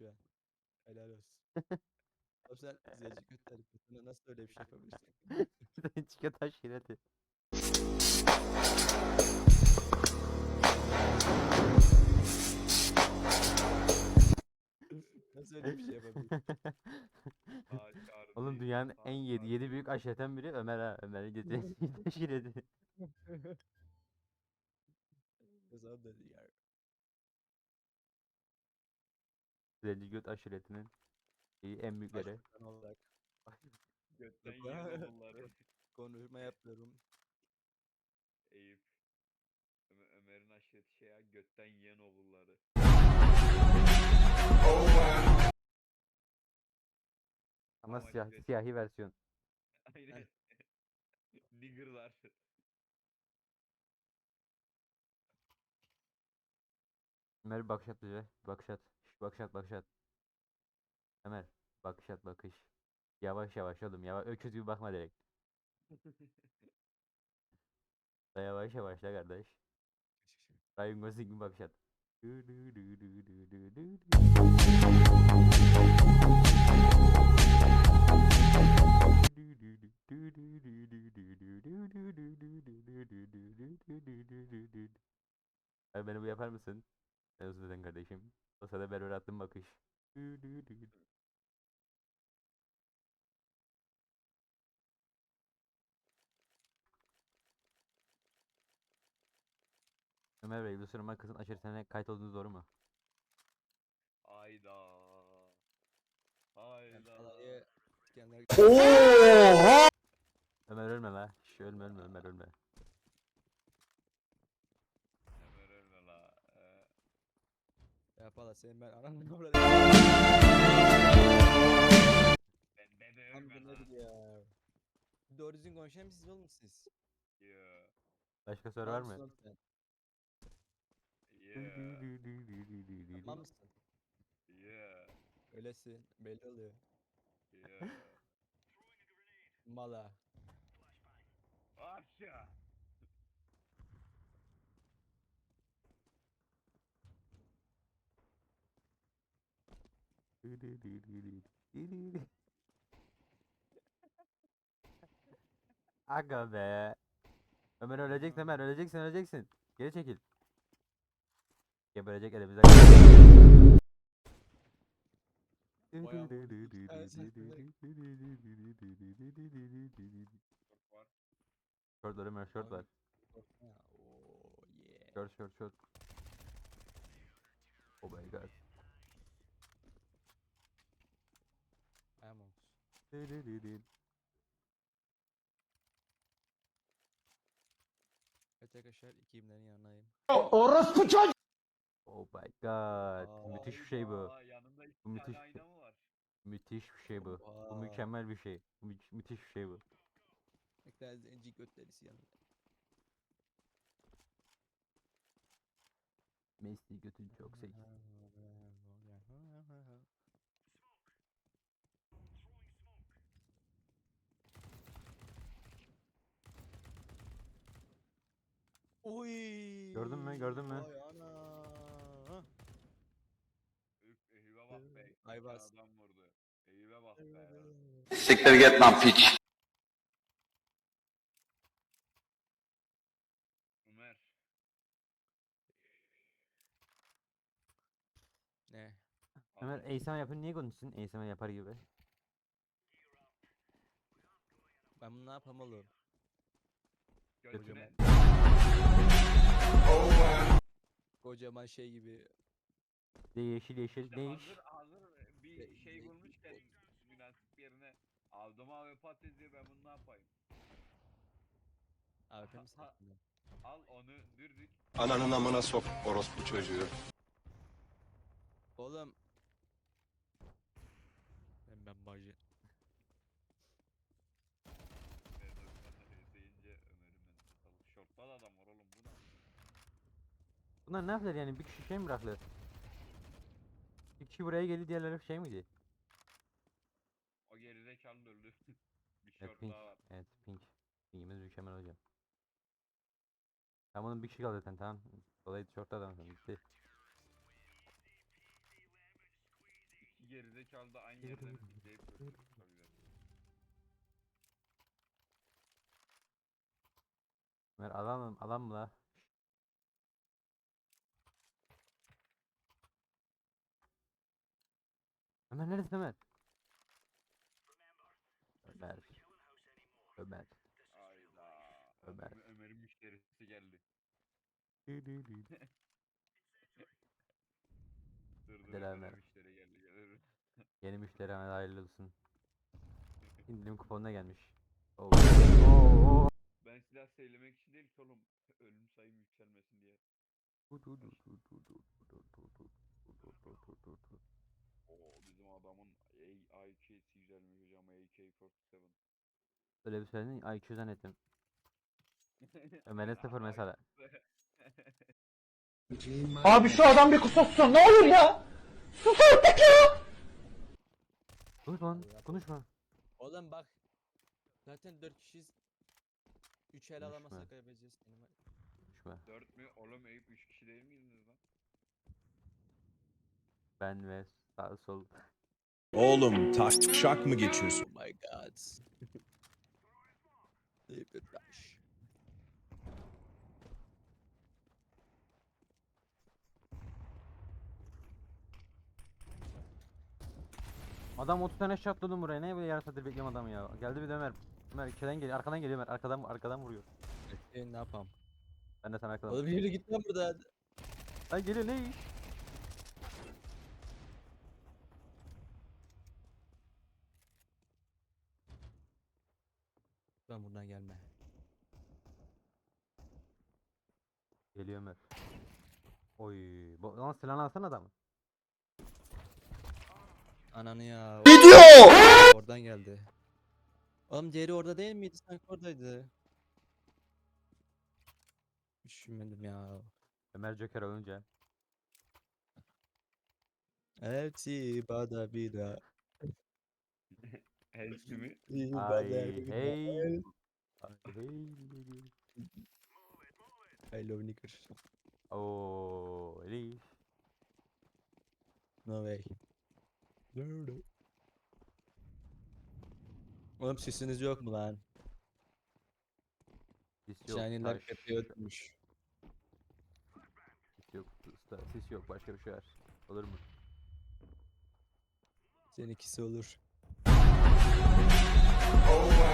şu an. Helal olsun. Oğlum sen zenci göt hareketine nasıl öyle bir şey yapabilirsin? Çikolata şireti. Nasıl öyle bir şey yapabilirsin? Oğlum dünyanın en yedi, yedi büyük aşireten biri Ömer ha. Ömer'in gece çikolata şireti. Kızım dedi ya. Zenci göt aşiretinin en büyükleri. Başbakan olarak Götten yiyen oğulları. konuşma yapıyorum. Eyüp. Ömer, Ömer'in aşireti şey ya götten yiyen oğulları. Ama Ama siyah, işte- siyahi versiyon. Aynen. Niggerlar. Ömer bir bakış at bize. Bakış at. Bakış at bakış at. Ömer bakış at bakış. Yavaş yavaş oğlum yavaş. Öküz gibi bakma direkt. Da yavaş yavaş la kardeş. Ryan Gosling gibi bakış at. Abi beni bu yapar mısın? Özür dilerim kardeşim. O sırada berber attım bakış. Du du du. Ömer Bey, bu sırama kızın aşiretine kayıt olduğunuz doğru mu? Hayda. Hayda. dikenler Ömer ölme la. Şş, ölme ölme Ömer ölme. Ömer ölme la. Yapala senin ben ananı orada. ben de ölme bu la. nedir ya? Doğru düzgün konuşan mısınız oğlum siz? Yeah. Başka soru var Tamam mı? mısın oğlum sen? Yeah. Tamam mısın? Yeah. Öylesin. Belli oluyor. Yeah. Mala. Aşağı. Aga be. Ömer öleceksin Ömer öleceksin öleceksin. Geri çekil. Geberecek var. Short var Ömer short var. Short short short. Oh my god. Evet arkadaşlar ikimlerin yanındayım. Oh my god. Müthiş bir şey bu. Yanında iki Bu müthiş tane bir şey. ayna mı var? Müthiş bir şey bu. Bu mükemmel bir şey. Bu mü- müthiş bir şey bu. Kadar zenci götlerisi yanında. Messi götün çok seksi. Oy. Gördün mü, gördün mü? Vay ana. Eyüp'e bak be. iki Ayvaz. Adam vurdu. Eyüp'e bak be. Siktir git lan piç. Ömer. Ne? Ömer ASMR yapın niye konuşsun? ASMR yapar gibi. Ben bunu ne yapam oğlum? Kocaman şey gibi. De yeşil yeşil İşte ne iş? hazır, hazır bir şey bulmuşken münasip yerine aldım abi patates diye ben bunu ne yapayım? Mi Ha-? Al onu dürdük. Ananın amına sok orospu çocuğu. Oğlum. Ben ben bacı. deyince Ömer'in menüsü salık. Şortta da adam var oğlum bu ne? Bunlar ne yaptılar yani? Bir kişi şey mi bıraktılar? Bir kişi buraya geldi diğerleri şey miydi? O gerizekalı da öldü. bir Evet şort pink. daha var. Evet pink. Pinkimiz mükemmel hocam. Tamam onun bir kişi kaldı zaten tamam. Dolayı short'ta adam bitti. gerizekalı da aynı yerden izleyip götürmüş olabilir. Ömer adam, adam mı la? Ömer neredesin Ömer? Ömer. Ömer. Ayda. Ömer. Ömer. Ömer'in müşterisi geldi. Dur dur Ömer'e ver. müşteri geldi. Gelir. Yeni müşteri hemen hayırlı olsun. İndirim kuponuna gelmiş. Oo. Oo. Ben silah seylemek için değil ki oğlum. Ölüm sayım yükselmesin diye. Oo bizim adamın A- IQ'si güzelmiş hocam AK-47. Öyle bir söyledin IQ zannettim. Ömer'e sıfır mesela. Abi şu adam bir kusursun ne olur ya. Dur lan Ya, konuşma. Oğlum bak. Zaten 4 kişiyiz. 3 el alamazsak kaybedeceğiz. Konuşma. 4 mü? Oğlum Eyüp 3 kişi değil miydiniz lan? Ben ve sağ sol. Oğlum taşak mı geçiyorsun? Oh my god. Rush. Adam 30 tane shot atladım buraya. Ne böyle saattir bekliyorum adamı ya. Geldi bir de Ömer. Ömer içeriden geliyor. Arkadan geliyor Ömer. Arkadan arkadan vuruyor. E, ne yapalım? Ben de sana arkadan. Oğlum yürü git lan buradan. Lan geliyor ne iş? Ben buradan gelme. Geliyor Ömer. Oy. Bu, lan silahını alsana adamı. Ananı ya. Gidiyor. Oradan geldi. Oğlum diğeri orada değil miydi? Sanki oradaydı. Düşünmedim ya. Ömer Joker olunca. Elti bada bida. Elçi mi? Ay hey. Ay hey. I love knicker. Oo, Elif. No way. Nerede? Oğlum sesiniz yok mu lan? Sis yok. Shiny'ler kapıyı ötmüş. Sis yok. Usta, sis yok. Başka bir şey var. Olur mu? Seninkisi olur. Oh,